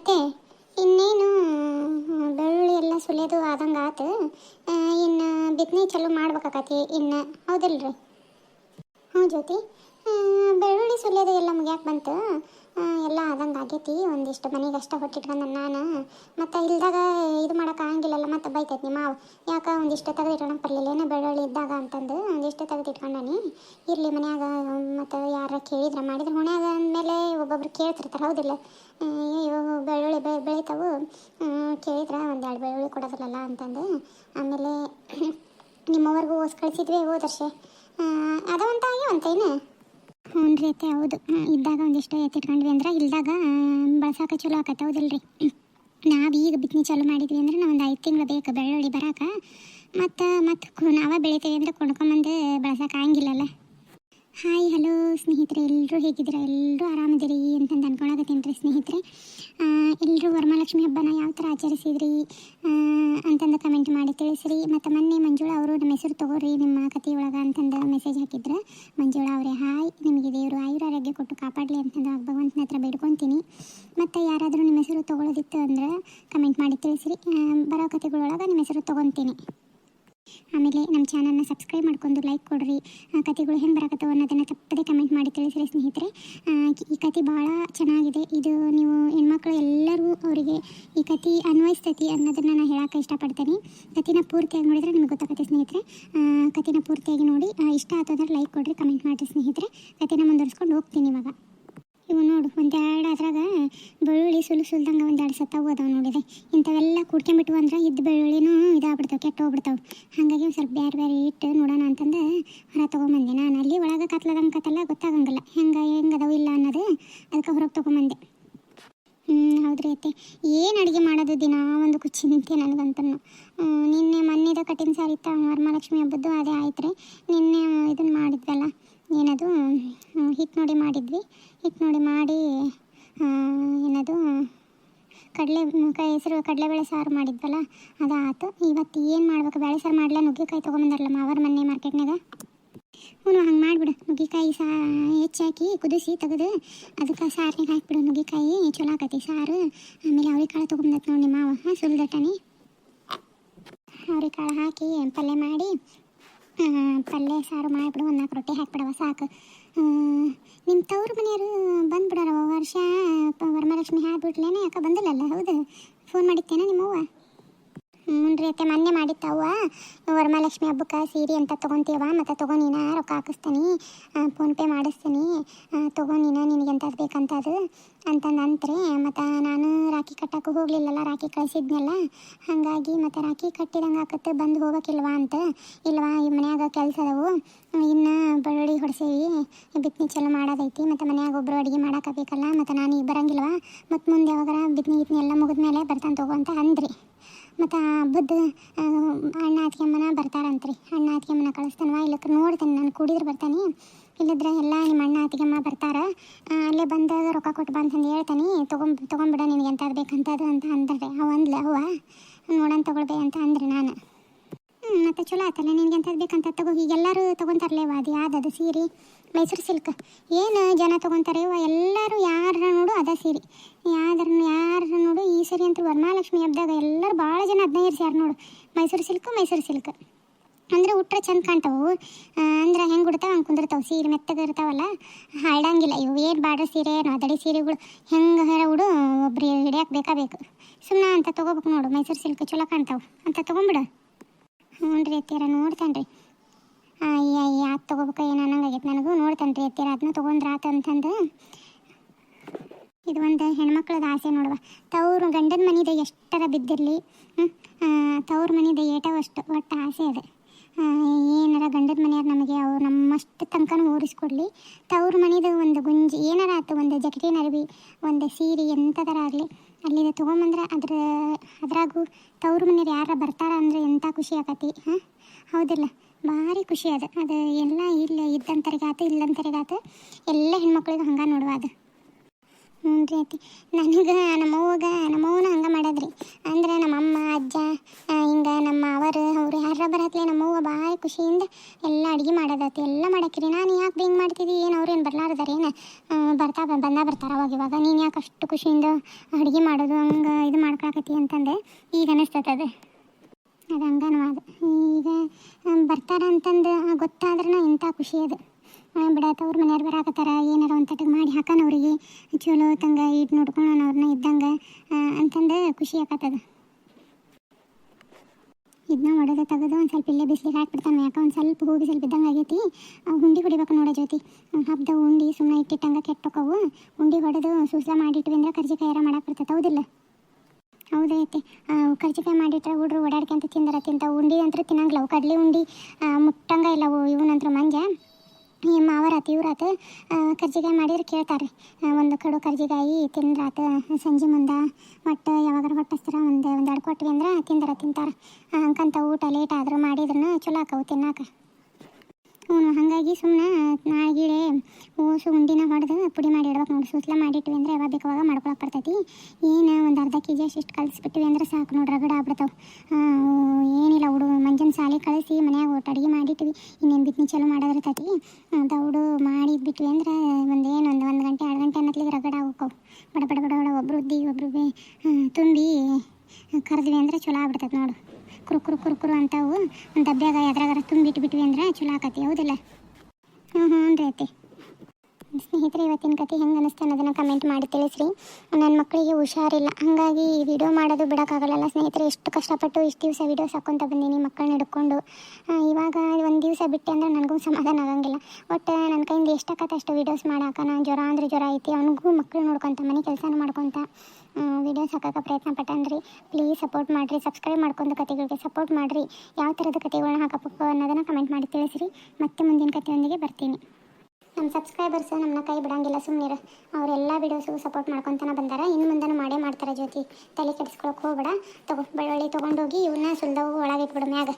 ಅತ್ತೆ ಇನ್ನೇನು ಬೆಳ್ಳುಳ್ಳಿ ಎಲ್ಲ ಸುಲಿಯೋದು ಆದಂಗೆ ಆತು. ಇನ್ನು ಬಿತ್ತನೆ ಚಲೋ ಮಾಡ್ಬೇಕಾಕತಿ ಇನ್ನು. ಹೌದಲ್ರಿ? ಹ್ಞೂ ಜ್ಯೋತಿ. ಬೆಳ್ಳುಳ್ಳಿ ಸುಲಿಯೋದು ಎಲ್ಲ ಮುಗ್ಯಾಕೆ ಬಂತು. ಎಲ್ಲ ಆದಂಗೆ ಆಗೈತಿ. ಒಂದಿಷ್ಟು ಮನೆಗೆ ಅಷ್ಟೇ ಹೊಟ್ಟಿಟ್ಕೊಂಡ ನಾನು. ಮತ್ತು ಇಲ್ದಾಗ ಇದು ಮಾಡೋಕೆ ಆಗಂಗಿಲ್ಲಲ್ಲ, ಮತ್ತೆ ಬೈತೈತಿ ನಿಮ್ಮ ಮಾವ. ಯಾಕೆ ಒಂದಿಷ್ಟು ಬರಲಿಲ್ಲ ಏನೋ ಬೆಳ್ಳುಳ್ಳಿ ಇದ್ದಾಗ ಅಂತಂದು ಒಂದಿಷ್ಟು ತೆಗೆದು ಇಟ್ಕೊಂಡಾನಿ ಇರಲಿ ಮನ್ಯಾಗ, ಮತ್ತು ಯಾರ ಕೇಳಿದ್ರೆ ಮಾಡಿದ್ರೆ ಹೊಣ್ಯಾಗ ಅಂದಮೇಲೆ ಒಬ್ಬೊಬ್ರು ಕೇಳ್ತಿರ್ತಾರೆ, ಹೌದಿಲ್ಲ? ಅಯ್ಯೋ, ಬೆಳ್ಳುಳ್ಳಿ ಬೆ, ಬೆಳಿತಾವು. ಕೇಳಿದ್ರೆ ಒಂದು ಒಂದೆರಡು ಬೆಳ್ಳುಳ್ಳಿ ಕೊಡೋದಿಲ್ಲಲ್ಲ ಅಂತಂದು. ಆಮೇಲೆ ನಿಮ್ಮವರೆಗೂ ಓಸ್ ಕಳಿಸಿದ್ವಿ ಹೋದರ್ಷೆ. ಅದಾವಂತ ಆಗ್ಯಾವಂತ ಏನು? ಹ್ಞೂ ರೀ ಹೌದು. ಇದ್ದಾಗ ಒಂದಿಷ್ಟು ಎತ್ತಿಟ್ಕೊಂಡ್ವಿ ಅಂದ್ರೆ ಇಲ್ದಾಗ ಬಳಸೋಕೆ ಚಲೋ ಆಕತ್ತೆ ಹೌದಿಲ್ರಿ? ನಾವು ಈಗ ಬಿತ್ತನೆ ಚಾಲು ಮಾಡಿದ್ವಿ ಅಂದ್ರೆ ನಾವು ಒಂದು ಐದು ತಿಂಗಳು ಬೇಕು, ಬೆಳ್ಳುಳ್ಳಿ ಬರಾಕ. ಮತ್ತು ಮತ್ತು ನಾವೇ ಬೆಳಿತೀವಿ ಅಂದ್ರೆ ಕೊಂಡ್ಕೊಂಬಂದು ಬಳಸೋಕೆ ಹಲೋ ಸ್ನೇಹಿತರೆ ಎಲ್ಲರೂ ಹೇಗಿದ್ದೀರಾ? ಎಲ್ಲರೂ ಆರಾಮಿದ್ದೀರಿ ಅಂತಂದು ಅನ್ಕೊಳಕತ್ತೀನಿ ರೀ ಸ್ನೇಹಿತರೆ ಎಲ್ಲರೂ ವರಮಹಾಲಕ್ಷ್ಮಿ ಹಬ್ಬನ ಯಾವ ಥರ ಆಚರಿಸಿದ್ರಿ? ಅಂತಂದು ಕಮೆಂಟ್ ಮಾಡಿ ತಿಳಿಸ್ರಿ. ಮತ್ತು ಮೊನ್ನೆ ಮಂಜುಳ ಅವರು ನಮ್ಮ ಹೆಸರು ತಗೋರಿ, ನಿಮ್ಮ ಕತೆ ಒಳಗೆ ಅಂತಂದು ಮೆಸೇಜ್ ಹಾಕಿದ್ರು. ಮಂಜುಳ ಅವರೇ, ಹಾಯ್, ನಿಮಗೆ ದೇವರು ಆಯುರಾರೋಗ್ಯ ಕೊಟ್ಟು ಕಾಪಾಡಲಿ ಅಂತಂದು ಭಗವಂತನ ಹತ್ರ ಬೇಡ್ಕೊತೀನಿ. ಮತ್ತು ಯಾರಾದರೂ ನಿಮ್ಮ ಹೆಸರು ತೊಗೊಳೋದಿತ್ತು ಅಂದ್ರೆ ಕಮೆಂಟ್ ಮಾಡಿ ತಿಳಿಸ್ರಿ. ಬರೋ ಕತೆಗಳೊಳಗೆ ನಿಮ್ಮ ಹೆಸರು ತೊಗೊತೀನಿ. ಆಮೇಲೆ ನಮ್ಮ ಚಾನಲ್ನ ಸಬ್ಸ್ಕ್ರೈಬ್ ಮಾಡ್ಕೊಂಡು ಲೈಕ್ ಕೊಡ್ರಿ. ಕತೆಗಳು ಹೆಂಗೆ ಬರಕತ್ತವ ಅನ್ನೋದನ್ನು ತಪ್ಪದೆ ಕಮೆಂಟ್ ಮಾಡಿ ತಿಳಿಸ್ರಿ ಸ್ನೇಹಿತರೆ. ಈ ಕತೆ ಭಾಳ ಚೆನ್ನಾಗಿದೆ. ಇದು ನೀವು ಹೆಣ್ಮಕ್ಳು ಎಲ್ಲರೂ ಅವರಿಗೆ ಈ ಕತೆ ಅನ್ವಯಿಸ್ತೈತಿ ಅನ್ನೋದನ್ನು ನಾನು ಹೇಳೋಕೆ ಇಷ್ಟಪಡ್ತೀನಿ. ಕತೆನ ಪೂರ್ತಿಯಾಗಿ ನೋಡಿದ್ರೆ ನಿಮಗೆ ಗೊತ್ತಾಗುತ್ತೆ ಸ್ನೇಹಿತರೆ. ಕತೆನ ಪೂರ್ತಿಯಾಗಿ ನೋಡಿ ಇಷ್ಟ ಆಯ್ತು ಅಂದ್ರೆ ಲೈಕ್ ಕೊಡ್ರಿ, ಕಮೆಂಟ್ ಮಾಡಿರಿ ಸ್ನೇಹಿತರೆ. ಕತೆನ ಮುಂದುವರಿಸ್ಕೊಂಡು ಹೋಗ್ತೀನಿ ಇವಾಗ. ಇವು ನೋಡು ಒಂದೆರಡು ಅದ್ರಾಗ ಬೆಳ್ಳುಳ್ಳಿ ಸುಲು ಸುಲ್ದಂಗೆ ಒಂದೆರಡು ಸತ್ತ ಹೋದವು ನೋಡಿದೆ. ಇಂಥವೆಲ್ಲ ಕೂಡ್ಕೊಂಬಿಟ್ಟು ಅಂದ್ರೆ ಇದ್ದ ಬೆಳ್ಳುಳ್ಳಿನೂ ಇದಾಗ್ಬಿಡ್ತಾವೆ ಕೆಟ್ಟು ಹೋಗ್ಬಿಡ್ತಾವೆ ಹಾಗಾಗಿ ಒಂದು ಸ್ವಲ್ಪ ಬೇರೆ ಬೇರೆ ಇಟ್ಟು ನೋಡೋಣ ಅಂತಂದು ಹೊರ ತೊಗೊಂಬಂದೆ. ನಾನು ಅಲ್ಲಿ ಒಳಗೆ ಕತ್ಲದಂಗೆ ಕತ್ತಲ್ಲ ಗೊತ್ತಾಗಂಗಿಲ್ಲ. ಹೆಂಗೆ ಹೆಂಗೆ ಅದಾವು ಇಲ್ಲ ಅನ್ನೋದು ಅದಕ್ಕೆ ಹೊರಗೆ ತೊಗೊಂಬಂದೆ. ಹ್ಞೂ ಹೌದ್ರಿ ಅತ್ತೆ. ಏನು ಅಡುಗೆ ಮಾಡೋದು ದಿನ? ಒಂದು ಚಿಂತೆ ನನಗಂತೂ ನಿನ್ನೆ ಮೊನ್ನೆದ ಕಠಿಣ ಸಾರಿ ಇತ್ತ ವರಮಹಾಲಕ್ಷ್ಮಿ ಹಬ್ಬದ್ದು ಅದೇ ಆಯ್ತು ರೀ ನಿನ್ನೆ ಇದನ್ನು ಮಾಡಿದ್ವಲ್ಲ. ಏನದು ಹಿಟ್ಟು ನೋಡಿ ಮಾಡಿದ್ವಿ. ಹಿಟ್ಟು ನೋಡಿ ಮಾಡಿ ಏನದು, ಕಡಲೆ ಹೆಸರು ಕಡಲೆಬೇಳೆ ಸಾರು ಮಾಡಿದ್ವಲ್ಲ ಅದು ಆಯ್ತು ಇವತ್ತು ಏನು ಮಾಡ್ಬೇಕು? ಬೇಳೆ ಸಾರು ಮಾಡಲ? ನುಗ್ಗೆಕಾಯಿ ತೊಗೊಂಬಂದಾರಲ್ಲ ಮಾವರ ಮನೆ ಮಾರ್ಕೆಟ್ನಾಗ ಹ್ಞೂ, ಹಂಗೆ ಮಾಡಿಬಿಡು. ನುಗ್ಗೆಕಾಯಿ ಸಾ, ಹೆಚ್ಚಾಕಿ ಕುದಿಸಿ ತೆಗೆದು, ಅದಕ್ಕೆ ಸಾರಿನಾಗ ಹಾಕಿಬಿಡು. ನುಗ್ಗೆಕಾಯಿ ಚಲೋ ಆಕತಿ ಸಾರು. ಆಮೇಲೆ ಅವ್ರಿಕಾಳು ತೊಗೊಂಬಂದತ್ ನೋಡಿ ಮಾವ. ಹಾಂ ಸುಲ್ದಟನಿ ಅವ್ರಿಕಾಳು ಹಾಕಿ ಪಲ್ಯ ಮಾಡಿ ಪಲ್ಯ ಸಾರು ಮಾಡಿಬಿಡು ಒಂದು ನಾಲ್ಕು ರೊಟ್ಟಿ ಹಾಕ್ಬಿಡವ, ಸಾಕು. ನಿಮ್ಮ ತವ್ರ ಮನೆಯವರು ಬಂದ್ಬಿಡಾರವ, ವರ್ಷ ವರಮಹಾಲಕ್ಷ್ಮಿ ಹಾಕ್ಬಿಟ್ಲೇನೆ ಯಾಕೆ ಬಂದಿಲ್ಲಲ್ಲ? ಹೌದು. ಫೋನ್ ಮಾಡಿತ್ತೇನ ನಿಮ್ಮವ್ವ? ಹ್ಞೂ ಅತ್ತೆ, ಮೊನ್ನೆ ಮಾಡಿತ್ತವ್ವ ವರಮಹಾಲಕ್ಷ್ಮಿ ಹಬ್ಬಕ್ಕೆ ಸೀರೆ ಅಂತ ತೊಗೊಂತೀವ, ಮತ್ತು ತಗೋ ನೀನ, ರೊಕ್ಕ ಹಾಕಿಸ್ತೀನಿ. ಫೋನ್ಪೇ ಮಾಡಿಸ್ತೀನಿ. ತಗೋ ನೀನ, ನಿನಗೆ ಎಂಥದ್ದು ಬೇಕಂತದು ಅಂತಂದು ಅಂತ್ರಿ ಮತ್ತು ನಾನು ರಾಖಿ ಕಟ್ಟಕ್ಕೆ ಹೋಗಲಿಲ್ಲಲ್ಲ, ರಾಖಿ ಕಳಿಸಿದ್ನಲ್ಲ, ಹಾಗಾಗಿ ಮತ್ತು ರಾಖಿ ಕಟ್ಟಿದಂಗೆ ಆಕತ್ತೆ, ಬಂದು ಹೋಗೋಕ್ಕಿಲ್ವಾ ಅಂತ. ಇಲ್ವಾ, ಈ ಮನ್ಯಾಗ ಕೆಲಸ ಅದಾವು. ಇನ್ನು ಬಳ್ಳಿ ಹೊಡ್ಸೇವಿ. ಬಿತ್ತನೆ ಚಲೋ ಮಾಡೋದೈತಿ, ಮತ್ತು ಮನ್ಯಾಗ ಒಬ್ಬರು ಅಡುಗೆ ಮಾಡೋಕಬೇಕಲ್ಲ ಮತ್ತು ನಾನು ಈಗ ಬರಂಗಿಲ್ವಾ. ಮತ್ತು ಮುಂದೆ ಯಾವಾಗಾರ ಬಿತ್ತನೆ ಗಿತ್ನೆ ಎಲ್ಲ ಮುಗಿದ್ಮೇಲೆ ಬರ್ತಾನೆ ತಗೋ ಅಂತ ಅಂದ್ರಿ. ಮತ್ತು ಹಬ್ಬದ ಅಣ್ಣ ಅತ್ತಿಗೆಮ್ಮನ ಬರ್ತಾರಂತ್ರಿ. ಅಣ್ಣ ಅತ್ತಿಗೆಮ್ಮನ ಕಳಿಸ್ತಾನವ. ಇಲ್ಲಕ್ಕೆ ನೋಡ್ತೇನೆ, ನಾನು ಕುಡಿದ್ರೆ ಬರ್ತಾನೆ. ಇಲ್ಲದ್ರೆ ಎಲ್ಲ ನಿಮ್ಮ ಅಣ್ಣ ಅತ್ತಿಗೆಮ್ಮ ಬರ್ತಾರ. ಅಲ್ಲೇ ಬಂದಾಗ ರೊಕ್ಕ ಕೊಟ್ಟು ಬಾ ಅಂತ ಹೇಳ್ತಾನೆ. ತೊಗೊಂಬ, ತೊಗೊಂಬಿಡ ನಿನಗೆ ಎಂಥದ್ದು ಬೇಕಂತದು ಅಂತ ಅಂದ್ರೆ. ಅವ ಅಂದ್ಲೆ ಅವ್ವ ನೋಡೋಣ ತೊಗೊಳ್ಬೇಕು ಅಂತ ಅಂದ್ರೆ ನಾನು. ಮತ್ತು ಚಲೋ ಆತಲ್ಲ, ನಿನಗೆ ಎಂಥದ್ದು ಬೇಕಂತ ತಗೋ. ಈಗ ಎಲ್ಲರೂ ತೊಗೊಂತಾರಲೇವ ಅದು ಯಾವ್ದು ಸೀರೆ, ಮೈಸೂರು ಸಿಲ್ಕ್ ಏನು ಜನ ತೊಗೊಂತಾರೆ ಇವ ಎಲ್ಲರೂ ಯಾರ ನೋಡು ಅದ ಸೀರೆ. ಯಾವ್ದಾರ ಯಾರ ನೋಡು ಈ ಸೀರೆ ಅಂತ ವರಮಹಾಲಕ್ಷ್ಮಿ ಹಬ್ಬದಾಗ ಎಲ್ಲರೂ ಭಾಳ ಜನ ಅದನ್ನ ಇರ್ಸ್ಯಾರ ನೋಡು. ಮೈಸೂರು ಸಿಲ್ಕ್ ಮೈಸೂರು ಸಿಲ್ಕ್ ಅಂದ್ರೆ ಉಟ್ರೆ ಚಂದ ಕಾಣ್ತಾವು. ಅಂದ್ರೆ ಹೆಂಗೆ ಉಡ್ತಾವೆ? ಹಂಗೆ ಕುಂದಿರ್ತಾವೆ. ಸೀರೆ ಮೆತ್ತಗೆ ಇರ್ತಾವಲ್ಲ ಹಾಳಂಗಿಲ್ಲ ಇವು ಏನು ಬಾರ್ಡರ್ ಸೀರೆ ಏನು ಅದಡಿ ಸೀರೆಗಳು, ಹೆಂಗೆ ಹೇಳ ಉಡು ಒಬ್ರು ಹಿಡಿಯಕ್ಕೆ ಬೇಕಾ ಬೇಕು. ಸುಮ್ಮನೆ ಅಂತ ತೊಗೋಬೇಕು ನೋಡು. ಮೈಸೂರು ಸಿಲ್ಕ್ ಚಲೋ ಕಾಣ್ತಾವೆ. ಅಂತ ತೊಗೊಂಬಿಡು. ಹ್ಞೂ ರೀ ಅತ್ತೀರ ನೋಡ್ತಾನೆ ರೀ ಅಯ್ಯ ಅಯ್ಯ ಅದು ತೊಗೋಬೇಕು, ಏನು ಅನ್ನಂಗಾಗೈತೆ ನನಗೂ. ನೋಡ್ತಾನೆ ರೀ ಎತ್ತೀರ ಅದನ್ನ ತೊಗೊಂಡ್ರೆ ಆತಂತಂದು ಇದು ಒಂದು ಹೆಣ್ಮಕ್ಳದ ಆಸೆ ನೋಡುವ. ತವ್ರು ಗಂಡನ ಮನೆದ ಎಷ್ಟರ ಬಿದ್ದಿರಲಿ. ತವ್ರ ಮನೆದ ಏಟವಷ್ಟು. ಒಟ್ಟು ಆಸೆ ಅದು. ಏನಾರ ಗಂಡದ ಮನೆಯವ್ರು ನಮಗೆ ಅವ್ರು ನಮ್ಮಷ್ಟು ತನಕನೂ ಓಡಿಸ್ಕೊಡ್ಲಿ ತವ್ರ ಮನೆಯದು ಒಂದು ಗುಂಜಿ, ಏನಾರ ಆಯ್ತು ಒಂದು ಜಕಟಿನ ಅರಿವಿ ಒಂದು ಸೀರೆ ಎಂಥದರ ಆಗಲಿ. ಅಲ್ಲಿಂದ ತೊಗೊಂಬಂದ್ರೆ ಅದ್ರ, ಅದ್ರಾಗೂ ತವ್ರ ಮನೆಯವ್ರು ಯಾರ ಬರ್ತಾರ ಅಂದರೆ ಎಂಥ ಖುಷಿ ಆಗತಿ ಹಾಂ? ಹೌದಿಲ್ಲ, ಭಾರಿ ಖುಷಿ ಅದು. ಅದು ಎಲ್ಲ ಇಲ್ಲ ಇದ್ದಂಥರಿಗಾತು ಇಲ್ಲಂತರಿಗಾತು, ಎಲ್ಲ ಹೆಣ್ಮಕ್ಳಿಗೆ ಹಂಗೆ ನೋಡುವ ಅದು. ಹ್ಞೂ ರೀ ನನಗೆ ನಮ್ಮವ್ವಗ ನಮ್ಮವ್ವನ ಹಂಗೆ ಮಾಡೋದ್ರಿ. ಅಂದ್ರೆ ನಮ್ಮಮ್ಮ ಅಜ್ಜ ಹಿಂಗೆ ನಮ್ಮ ಅವರು ಅವ್ರು ಯಾರ ಬರತ್ಲೆ ನಮ್ಮವ್ವ ಭಾಳ ಖುಷಿಯಿಂದ ಎಲ್ಲ ಅಡುಗೆ ಮಾಡೋದತ್ತಿ ಎಲ್ಲ ಮಾಡಕ್ಕಿರಿ ನಾನು ಯಾಕೆ ಹಿಂಗೆ ಮಾಡ್ತಿದ್ದಿ? ಏನು ಅವ್ರೇನು ಬರ್ಲಾರ್ದಾರ ಏನು? ಬರ್ತಾ ಬಂದ ಬರ್ತಾರ ಅವಾಗ ಇವಾಗ. ನೀನು ಯಾಕೆ ಅಷ್ಟು ಖುಷಿಯಿಂದ ಅಡುಗೆ ಮಾಡೋದು, ಹಂಗೆ ಇದು ಮಾಡ್ಕೊಳಕತ್ತಿ ಅಂತಂದೆ. ಈಗ ಅನಿಸ್ತದೆ ಅದು. ಅದು ಹಂಗನೂ ಅದು ಈಗ ಬರ್ತಾರ ಅಂತಂದು ಗೊತ್ತಾದ್ರೆ ಇಂಥ ಖುಷಿ ಅದು. ಬಿಡತ್ತ ಅವ್ರ ಮನೆಯವ್ರು ಬರಾಕತ್ತಾರ? ಏನಾರ ಒಂದು ತಟಗೆ ಮಾಡಿ ಹಾಕೋಣ ಅವ್ರಿಗೆ. ಚಲೋ ತಂಗ ಇಟ್ಟು ನೋಡ್ಕೊಳೋಣ ಅವ್ರನ್ನ ಇದ್ದಂಗೆ. ಅಂತಂದು ಖುಷಿ ಆಕತ್ತದ. ಇದನ್ನ ಹೊಡೆದ ತೆಗೆದು ಒಂದು ಸ್ವಲ್ಪ ಇಲ್ಲೇ ಬಿಸಿಲಿಗೆ ಹಾಕ್ಬಿಡ್ತಾನೆ ಯಾಕೆ ಒಂದು ಸ್ವಲ್ಪ ಹೋಗಿ ಸ್ವಲ್ಪ ಇದ್ದಂಗೆ ಆಗೈತಿ. ಹುಂಡಿ ಹೊಡಿಬೇಕು ನೋಡೋ ಜ್ಯೋತಿ. ಹಬ್ಬದ ಉಂಡಿ ಸುಮ್ಮನೆ ಇಟ್ಟಿಟ್ಟಂಗೆ ಕೆಟ್ಟೋಕವು ಉಂಡಿ ಹೊಡೆದು ಸೂಸ್ಲ ಮಾಡಿಟ್ವಿ ಅಂದ್ರೆ ಕರ್ಜಿಕಾಯಿ ಯಾರ ಮಾಡಕ್ಕೆ ಬರ್ತೈತೆ. ಹೌದಿಲ್ಲ? ಹೌದೈತಿ ಕರ್ಜಿಕಾಯಿ ಮಾಡಿಟ್ರೆ ಹುಡ್ರು ಓಡಾಡ್ಕೊಂತ ತಿಂದರ ತಿಂತಾವೆ ಉಂಡಿ ಅಂತ ತಿನ್ನಂಗಿಲ್ಲ. ಅವು ಕಡಲೆ ಉಂಡಿ ಮುಟ್ಟಂಗ ಇಲ್ಲ ಅವು. ಇವನಂತ್ರ ಮಂಜ. ಮಾವರಾತ ಇವ್ರಾತ ಕರ್ಜಿಕಾಯಿ ಮಾಡಿದ್ರೆ ಕೇಳ್ತಾರೆ. ಒಂದು ಕಡು ಕರ್ಜಿಕಾಯಿ ತಿಂದ್ರಾತ, ಸಂಜೆ ಮುಂದೆ ಒಟ್ಟು ಯಾವಾಗಾರ ಹೊಟ್ಟಿಸ್ತಾರ, ಒಂದು ಒಂದು ಎರಡು ಕೊಟ್ವಿ ಅಂದ್ರೆ ತಿಂದರ ತಿಂತಾರೆ. ಅಂಕಂತ ಊಟ ಲೇಟ್ ಆದರೂ ಮಾಡಿದ್ರು ಚಲೋ ಆಕವು ತಿನ್ನಾಕ. ಹ್ಞೂ, ಹಾಗಾಗಿ ಸುಮ್ಮನೆ ನಾಳೆ ಓಸು ಉಂಡಿನ ಹೊಡೆದು ಪುಡಿ ಮಾಡಿ ಇಡ್ಬೇಕು ನೋಡಿ ಸೂಸ್ಲ ಮಾಡಿಟ್ವಿ ಅಂದರೆ ಯಾವಾಗ ಬೇಕು ಅವಾಗ ಮಾಡ್ಕೊಳಕ್ಕೆ ಬರ್ತೈತಿ. ಏನು ಒಂದು ಅರ್ಧ ಕೆ ಜಿ ಅಷ್ಟು ಕಲಿಸ್ಬಿಟ್ವಿ ಅಂದ್ರೆ ಸಾಕು ನೋಡಿ ರಗಡ ಆಗ್ಬಿಡ್ತಾವೆ. ಏನಿಲ್ಲ ಹುಡು, ಮಂಜನ್ ಸಾಲಿ ಕಳಿಸಿ ಮನ್ಯಾಗ ಒಟ್ಟು ಅಡುಗೆ ಮಾಡಿಟ್ವಿ. ಇನ್ನೇನು ಬಿತ್ನಿ ಚಲೋ ಮಾಡೋದಿರ್ತೈತಿ ದೌಡು ಮಾಡಿದ್ಬಿಟ್ವಿ ಅಂದ್ರೆ ಒಂದು ಏನು ಒಂದು ಒಂದು ಗಂಟೆ, ಎರಡು ಗಂಟೆ ಅನ್ನತ್ಲಿಗೆ ರಗಡ ಹೋಗ್ಕವು ಬಡ ಬಡ ಬಡ ಬಡ ಒಬ್ರು ಉದ್ದಿ ಒಬ್ಬರು ತುಂಬಿ ಕರೆದ್ವಿ ಅಂದ್ರೆ ಚಲೋ ಆಗ್ಬಿಡ್ತೈತೆ ನೋಡು. ಕುರು ಕುರು ಕುರು ಕುರು ಅಂತಾವು. ಡಬ್ಬ್ಯಾಗ ಎದ್ರಾಗಾರ ತುಂಬಿಟ್ಬಿಟ್ವಿ ಅಂದ್ರೆ ಚಲೋ ಆಕತಿ, ಹೌದಿಲ್ಲ? ಹ್ಞೂ ಹ್ಞೂ ರೀ ಐತಿ ಸ್ನೇಹಿತರೆ, ಇವತ್ತಿನ ಕತೆ ಹೆಂಗೆ ಅನಿಸ್ತು ಅನ್ನೋದನ್ನು ಕಮೆಂಟ್ ಮಾಡಿ ತಿಳಿಸ್ರಿ. ನನ್ನ ಮಕ್ಕಳಿಗೆ ಹುಷಾರಿಲ್ಲ. ಹಾಗಾಗಿ ವಿಡಿಯೋ ಮಾಡೋದು ಬಿಡೋಕ್ಕಾಗಲ್ಲ ಸ್ನೇಹಿತರೆ. ಎಷ್ಟು ಕಷ್ಟಪಟ್ಟು ಇಷ್ಟು ದಿವಸ ವಿಡಿಯೋಸ್ ಹಾಕ್ಕೊತ ಬಂದೀನಿ ಮಕ್ಕಳನ್ನ ಹಿಡ್ಕೊಂಡು. ಇವಾಗ ಒಂದು ದಿವಸ ಬಿಟ್ಟೆ ಅಂದ್ರೆ ನನಗೂ ಸಮಾಧಾನ ಆಗೋಂಗಿಲ್ಲ. ಒಟ್ಟು ನನ್ನ ಕೈಯಿಂದ ಎಷ್ಟಾಗತ್ತೆ ಅಷ್ಟು ವೀಡಿಯೋಸ್ ಮಾಡಾಕ ನಾನು ಜ್ವರ ಅಂದರೆ ಜ್ವರ ಐತಿ, ಅವನಿಗೂ ಮಕ್ಕಳು ನೋಡ್ಕೊತ, ಮನೆ ಕೆಲಸ ಮಾಡ್ಕೊತ ವೀಡಿಯೋಸ್ ಹಾಕೋಕೆ ಪ್ರಯತ್ನ ಪಟ್ಟನ್ರಿ. ಪ್ಲೀಸ್ ಸಪೋರ್ಟ್ ಮಾಡಿರಿ ಸಬ್ಸ್ಕ್ರೈಬ್ ಮಾಡ್ಕೊಂಡು ಕತೆಗಳಿಗೆ ಸಪೋರ್ಟ್ ಮಾಡಿರಿ. ಯಾವ ಥರದ ಕತೆಗಳನ್ನ ಹಾಕಬೇಕು ಅನ್ನೋದನ್ನು ಕಮೆಂಟ್ ಮಾಡಿ ತಿಳಿಸ್ರಿ. ಮತ್ತೆ ಮುಂದಿನ ಕತೆಯೊಂದಿಗೆ ಬರ್ತೀನಿ. ನಮ್ಮ ಸಬ್ಸ್ಕ್ರೈಬರ್ಸ್ ನಮ್ಮನ್ನ ಕೈ ಬಿಡಂಗಿಲ್ಲ ಸುಮ್ಮನೆ ಅವರೆಲ್ಲ ವೀಡಿಯೋಸು ಸಪೋರ್ಟ್ ಮಾಡ್ಕೊತಾನೆ ಬಂದಾರ. ಇನ್ನು ಮುಂದೆನೂ ಮಾಡೇ ಮಾಡ್ತಾರೆ ಜ್ಯೋತಿ. ತಲೆ ಕೆಡಿಸ್ಕೊಳಕ್ಕೆ ಹೋಗ್ಬೇಡ. ತಗೋ, ಬೆಳ್ಳುಳ್ಳಿ ತೊಗೊಂಡೋಗಿ ಇವನ್ನ ಸುಲ್ದವು ಒಳಗೆ ಇಟ್ಬಿಡು ಮ್ಯಾಗ.